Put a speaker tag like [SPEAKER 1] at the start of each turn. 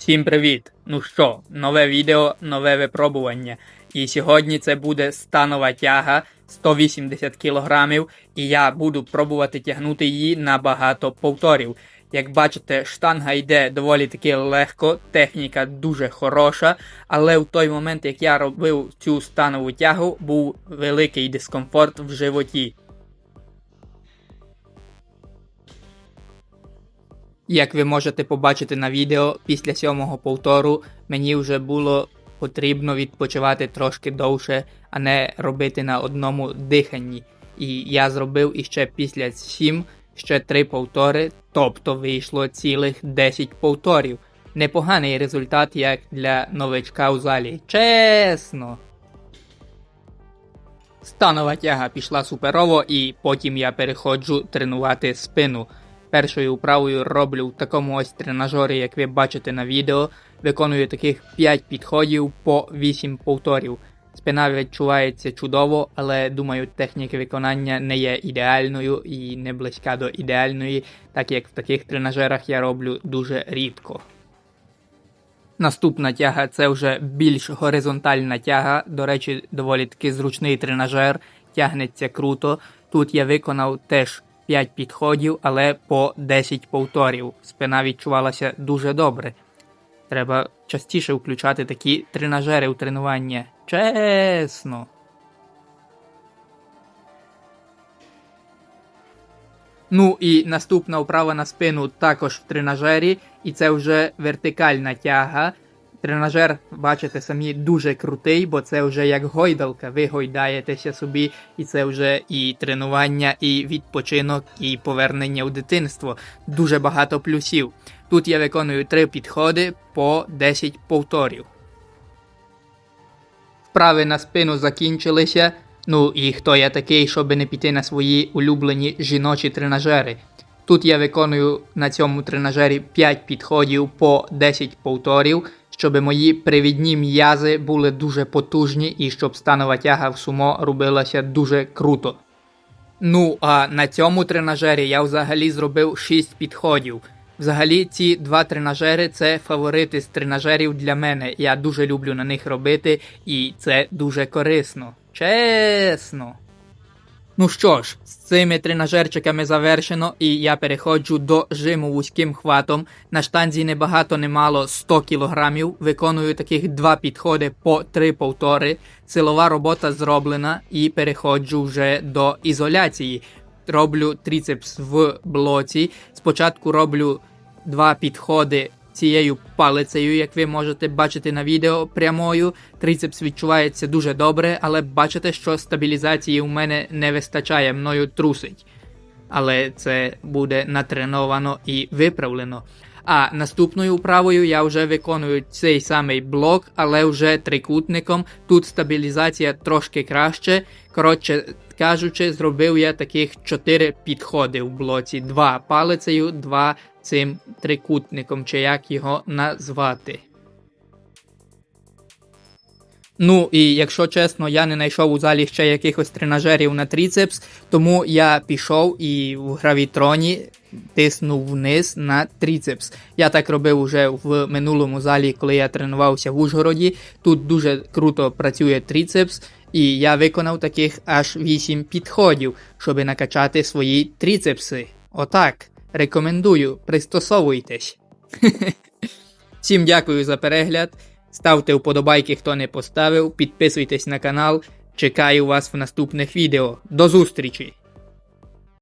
[SPEAKER 1] Всім привіт! Ну що, нове відео, нове випробування. І сьогодні це буде станова тяга 180 кг, і я буду пробувати тягнути її на багато повторів. Як бачите, штанга йде доволі таки легко, техніка дуже хороша, але в той момент, як я робив цю станову тягу, був великий дискомфорт в животі. Як ви можете побачити на відео, після сьомого повтору мені вже було потрібно відпочивати трошки довше, а не робити на одному диханні. І я зробив іще після 7 ще 3 повтори, тобто вийшло цілих 10 повторів. Непоганий результат, як для новичка у залі. Чесно. Станова тяга пішла суперово, і потім я переходжу тренувати спину. Першою вправою роблю в такому ось тренажері, як ви бачите на відео, виконую таких 5 підходів по 8 повторів. Спина відчувається чудово, але думаю, техніка виконання не є ідеальною і не близька до ідеальної, так як в таких тренажерах я роблю дуже рідко. Наступна тяга це вже більш горизонтальна тяга. До речі, доволі таки зручний тренажер, тягнеться круто. Тут я виконав теж 5 підходів, але по 10 повторів. Спина відчувалася дуже добре. Треба частіше включати такі тренажери у тренування. Чесно. Ну і наступна вправа на спину також в тренажері, і це вже вертикальна тяга. Тренажер, бачите, самі дуже крутий, бо це вже як гойдалка. Ви гойдаєтеся собі, і це вже і тренування, і відпочинок, і повернення у дитинство. Дуже багато плюсів. Тут я виконую три підходи по 10 повторів. Вправи на спину закінчилися. Ну і хто я такий, щоб не піти на свої улюблені жіночі тренажери. Тут я виконую на цьому тренажері 5 підходів по 10 повторів щоб мої привідні м'язи були дуже потужні і щоб станова тяга в сумо робилася дуже круто. Ну, а на цьому тренажері я взагалі зробив 6 підходів. Взагалі, ці два тренажери це фаворити з тренажерів для мене. Я дуже люблю на них робити, і це дуже корисно. Чесно. Ну що ж, з цими тренажерчиками завершено, і я переходжу до жиму вузьким хватом. На штанзі небагато немало 100 кг. Виконую таких два підходи по три повтори. Силова робота зроблена і переходжу вже до ізоляції. Роблю трицепс в блоці. Спочатку роблю два підходи цією палицею, як ви можете бачити на відео прямою. Трицепс відчувається дуже добре, але бачите, що стабілізації у мене не вистачає, мною трусить. Але це буде натреновано і виправлено. А наступною вправою я вже виконую цей самий блок, але вже трикутником. Тут стабілізація трошки краще. Коротше кажучи, зробив я таких 4 підходи в блоці: два палицею, два цим трикутником, чи як його назвати. Ну і якщо чесно, я не знайшов у залі ще якихось тренажерів на тріцепс, тому я пішов і в гравітроні тиснув вниз на тріцепс. Я так робив уже в минулому залі, коли я тренувався в Ужгороді. Тут дуже круто працює тріцепс, і я виконав таких аж 8 підходів, щоб накачати свої тріцепси. Отак. Рекомендую, пристосовуйтесь. Всім дякую за перегляд. Ставте вподобайки, хто не поставив, підписуйтесь на канал. Чекаю вас в наступних відео. До зустрічі!